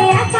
Ay,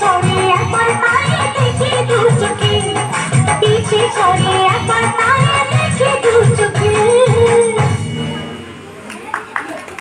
সরে একবার পায়ে দেখি দু চোখে। পিছে সরে একবার